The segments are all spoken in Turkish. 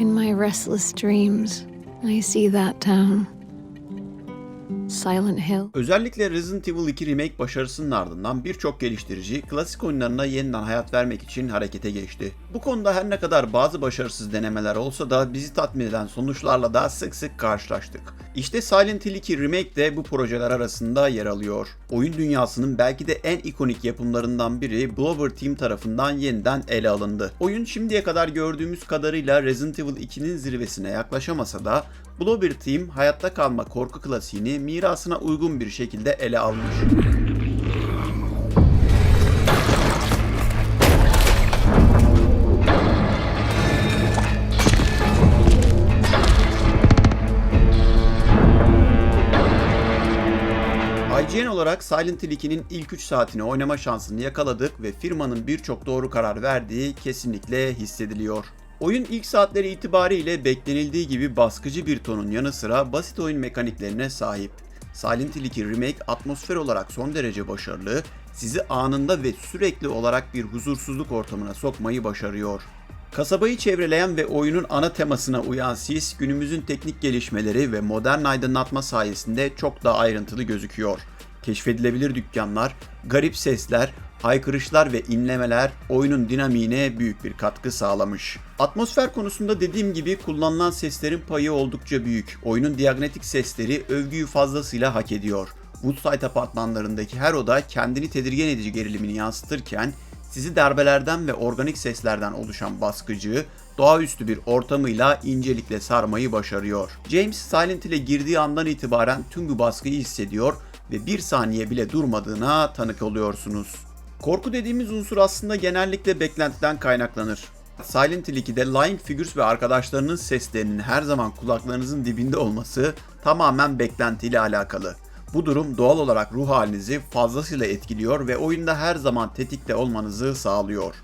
In my restless dreams, I see that town. Silent Hill. Özellikle Resident Evil 2 Remake başarısının ardından birçok geliştirici klasik oyunlarına yeniden hayat vermek için harekete geçti. Bu konuda her ne kadar bazı başarısız denemeler olsa da bizi tatmin eden sonuçlarla da sık sık karşılaştık. İşte Silent Hill 2 Remake de bu projeler arasında yer alıyor. Oyun dünyasının belki de en ikonik yapımlarından biri Blover Team tarafından yeniden ele alındı. Oyun şimdiye kadar gördüğümüz kadarıyla Resident Evil 2'nin zirvesine yaklaşamasa da Blobber Team hayatta kalma korku klasiğini mirasına uygun bir şekilde ele almış. IGN olarak Silent Hill 2'nin ilk 3 saatini oynama şansını yakaladık ve firmanın birçok doğru karar verdiği kesinlikle hissediliyor. Oyun ilk saatleri itibariyle beklenildiği gibi baskıcı bir tonun yanı sıra basit oyun mekaniklerine sahip. Silent Hill 2 Remake atmosfer olarak son derece başarılı, sizi anında ve sürekli olarak bir huzursuzluk ortamına sokmayı başarıyor. Kasabayı çevreleyen ve oyunun ana temasına uyan sis günümüzün teknik gelişmeleri ve modern aydınlatma sayesinde çok daha ayrıntılı gözüküyor. Keşfedilebilir dükkanlar, garip sesler, haykırışlar ve inlemeler oyunun dinamiğine büyük bir katkı sağlamış. Atmosfer konusunda dediğim gibi kullanılan seslerin payı oldukça büyük. Oyunun diagnetik sesleri övgüyü fazlasıyla hak ediyor. Woodside apartmanlarındaki her oda kendini tedirgin edici gerilimini yansıtırken sizi darbelerden ve organik seslerden oluşan baskıcı, doğaüstü bir ortamıyla incelikle sarmayı başarıyor. James Silent Hill'e girdiği andan itibaren tüm bu baskıyı hissediyor ve bir saniye bile durmadığına tanık oluyorsunuz. Korku dediğimiz unsur aslında genellikle beklentiden kaynaklanır. Silent Hill 2'de Lying Figures ve arkadaşlarının seslerinin her zaman kulaklarınızın dibinde olması tamamen beklentiyle alakalı. Bu durum doğal olarak ruh halinizi fazlasıyla etkiliyor ve oyunda her zaman tetikte olmanızı sağlıyor.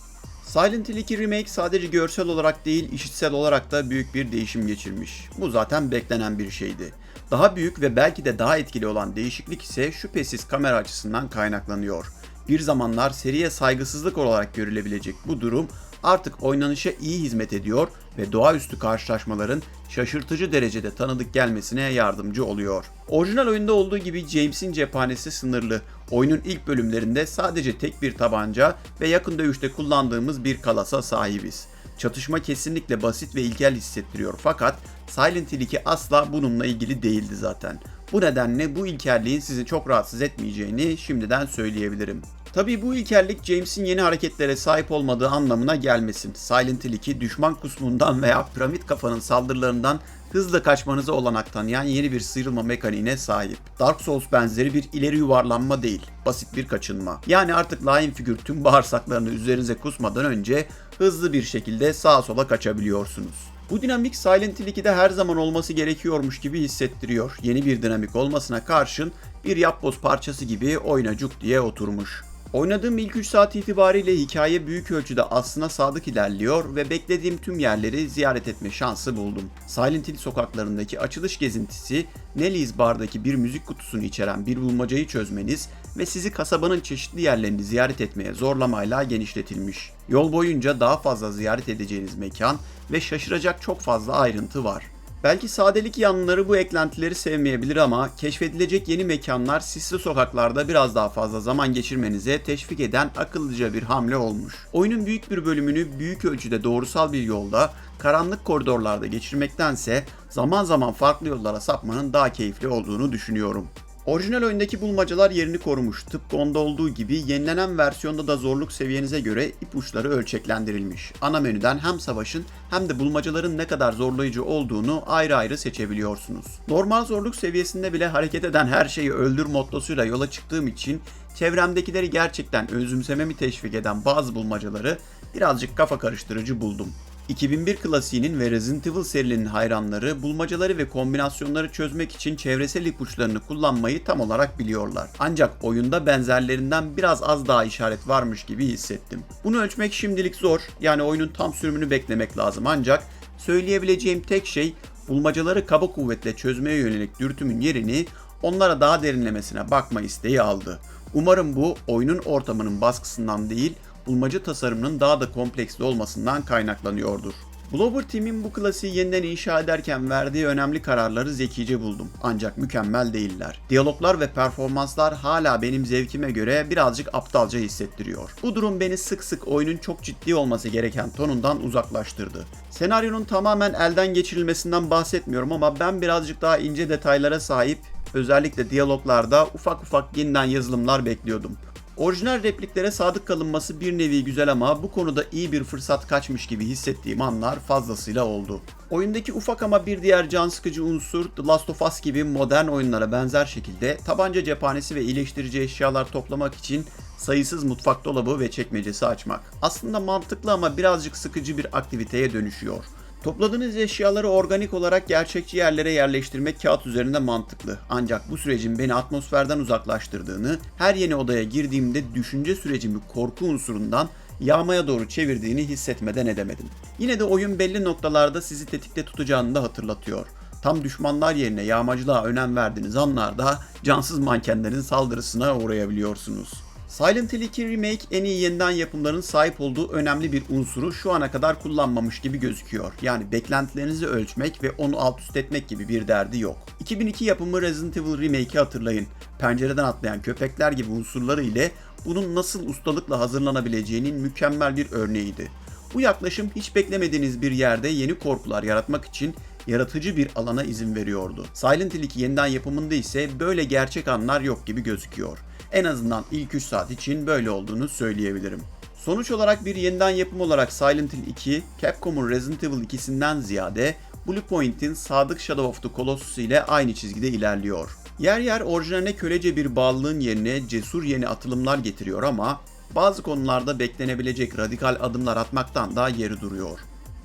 Silent Hill 2 Remake sadece görsel olarak değil, işitsel olarak da büyük bir değişim geçirmiş. Bu zaten beklenen bir şeydi. Daha büyük ve belki de daha etkili olan değişiklik ise şüphesiz kamera açısından kaynaklanıyor. Bir zamanlar seriye saygısızlık olarak görülebilecek bu durum artık oynanışa iyi hizmet ediyor ve doğaüstü karşılaşmaların şaşırtıcı derecede tanıdık gelmesine yardımcı oluyor. Orijinal oyunda olduğu gibi James'in cephanesi sınırlı. Oyunun ilk bölümlerinde sadece tek bir tabanca ve yakın dövüşte kullandığımız bir kalasa sahibiz. Çatışma kesinlikle basit ve ilkel hissettiriyor fakat Silent Hill 2 asla bununla ilgili değildi zaten. Bu nedenle bu ilkelliğin sizi çok rahatsız etmeyeceğini şimdiden söyleyebilirim. Tabii bu ilkellik James'in yeni hareketlere sahip olmadığı anlamına gelmesin. Silent Hill 2 düşman kusmundan veya piramit kafanın saldırılarından hızla kaçmanıza olanak tanıyan yeni bir sıyrılma mekaniğine sahip. Dark Souls benzeri bir ileri yuvarlanma değil, basit bir kaçınma. Yani artık Lion figür tüm bağırsaklarını üzerinize kusmadan önce hızlı bir şekilde sağa sola kaçabiliyorsunuz. Bu dinamik Silent Hill 2'de her zaman olması gerekiyormuş gibi hissettiriyor. Yeni bir dinamik olmasına karşın bir yapboz parçası gibi oyuna cuk diye oturmuş. Oynadığım ilk 3 saat itibariyle hikaye büyük ölçüde aslına sadık ilerliyor ve beklediğim tüm yerleri ziyaret etme şansı buldum. Silent Hill sokaklarındaki açılış gezintisi, Nelly's Bar'daki bir müzik kutusunu içeren bir bulmacayı çözmeniz ve sizi kasabanın çeşitli yerlerini ziyaret etmeye zorlamayla genişletilmiş. Yol boyunca daha fazla ziyaret edeceğiniz mekan ve şaşıracak çok fazla ayrıntı var. Belki sadelik yanlıları bu eklentileri sevmeyebilir ama keşfedilecek yeni mekanlar sisli sokaklarda biraz daha fazla zaman geçirmenize teşvik eden akıllıca bir hamle olmuş. Oyunun büyük bir bölümünü büyük ölçüde doğrusal bir yolda, karanlık koridorlarda geçirmektense zaman zaman farklı yollara sapmanın daha keyifli olduğunu düşünüyorum. Orijinal oyundaki bulmacalar yerini korumuş. Tıpkı onda olduğu gibi yenilenen versiyonda da zorluk seviyenize göre ipuçları ölçeklendirilmiş. Ana menüden hem savaşın hem de bulmacaların ne kadar zorlayıcı olduğunu ayrı ayrı seçebiliyorsunuz. Normal zorluk seviyesinde bile hareket eden her şeyi öldür mottosuyla yola çıktığım için çevremdekileri gerçekten özümsememi teşvik eden bazı bulmacaları birazcık kafa karıştırıcı buldum. 2001 klasiğinin ve Resident Evil serilerinin hayranları bulmacaları ve kombinasyonları çözmek için çevresel ipuçlarını kullanmayı tam olarak biliyorlar. Ancak oyunda benzerlerinden biraz az daha işaret varmış gibi hissettim. Bunu ölçmek şimdilik zor. Yani oyunun tam sürümünü beklemek lazım ancak söyleyebileceğim tek şey bulmacaları kaba kuvvetle çözmeye yönelik dürtümün yerini onlara daha derinlemesine bakma isteği aldı. Umarım bu oyunun ortamının baskısından değil, bulmaca tasarımının daha da kompleksli olmasından kaynaklanıyordur. Blober Team'in bu klasiği yeniden inşa ederken verdiği önemli kararları zekice buldum. Ancak mükemmel değiller. Diyaloglar ve performanslar hala benim zevkime göre birazcık aptalca hissettiriyor. Bu durum beni sık sık oyunun çok ciddi olması gereken tonundan uzaklaştırdı. Senaryonun tamamen elden geçirilmesinden bahsetmiyorum ama ben birazcık daha ince detaylara sahip, özellikle diyaloglarda ufak ufak yeniden yazılımlar bekliyordum. Orijinal repliklere sadık kalınması bir nevi güzel ama bu konuda iyi bir fırsat kaçmış gibi hissettiğim anlar fazlasıyla oldu. Oyundaki ufak ama bir diğer can sıkıcı unsur The Last of Us gibi modern oyunlara benzer şekilde tabanca cephanesi ve iyileştirici eşyalar toplamak için sayısız mutfak dolabı ve çekmecesi açmak. Aslında mantıklı ama birazcık sıkıcı bir aktiviteye dönüşüyor. Topladığınız eşyaları organik olarak gerçekçi yerlere yerleştirmek kağıt üzerinde mantıklı. Ancak bu sürecin beni atmosferden uzaklaştırdığını, her yeni odaya girdiğimde düşünce sürecimi korku unsurundan yağmaya doğru çevirdiğini hissetmeden edemedim. Yine de oyun belli noktalarda sizi tetikte tutacağını da hatırlatıyor. Tam düşmanlar yerine yağmacılığa önem verdiğiniz anlarda cansız mankenlerin saldırısına uğrayabiliyorsunuz. Silent Hill 2 Remake en iyi yeniden yapımların sahip olduğu önemli bir unsuru şu ana kadar kullanmamış gibi gözüküyor. Yani beklentilerinizi ölçmek ve onu alt üst etmek gibi bir derdi yok. 2002 yapımı Resident Evil Remake'i hatırlayın. Pencereden atlayan köpekler gibi unsurları ile bunun nasıl ustalıkla hazırlanabileceğinin mükemmel bir örneğiydi. Bu yaklaşım hiç beklemediğiniz bir yerde yeni korkular yaratmak için yaratıcı bir alana izin veriyordu. Silent Hill 2 yeniden yapımında ise böyle gerçek anlar yok gibi gözüküyor. En azından ilk 3 saat için böyle olduğunu söyleyebilirim. Sonuç olarak bir yeniden yapım olarak Silent Hill 2, Capcom'un Resident Evil 2'sinden ziyade Bluepoint'in sadık Shadow of the Colossus ile aynı çizgide ilerliyor. Yer yer orijinaline kölece bir bağlılığın yerine cesur yeni atılımlar getiriyor ama bazı konularda beklenebilecek radikal adımlar atmaktan da yeri duruyor.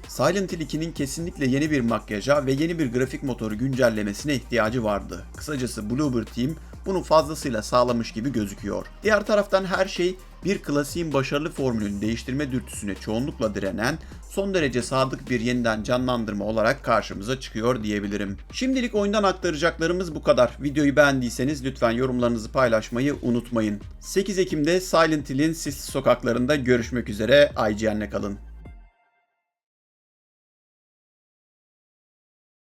Silent Hill 2'nin kesinlikle yeni bir makyaja ve yeni bir grafik motoru güncellemesine ihtiyacı vardı. Kısacası Bloober Team bunu fazlasıyla sağlamış gibi gözüküyor. Diğer taraftan her şey bir klasiğin başarılı formülünü değiştirme dürtüsüne çoğunlukla direnen, son derece sadık bir yeniden canlandırma olarak karşımıza çıkıyor diyebilirim. Şimdilik oyundan aktaracaklarımız bu kadar. Videoyu beğendiyseniz lütfen yorumlarınızı paylaşmayı unutmayın. 8 Ekim'de Silent Hill'in sisli sokaklarında görüşmek üzere. IGN'le kalın.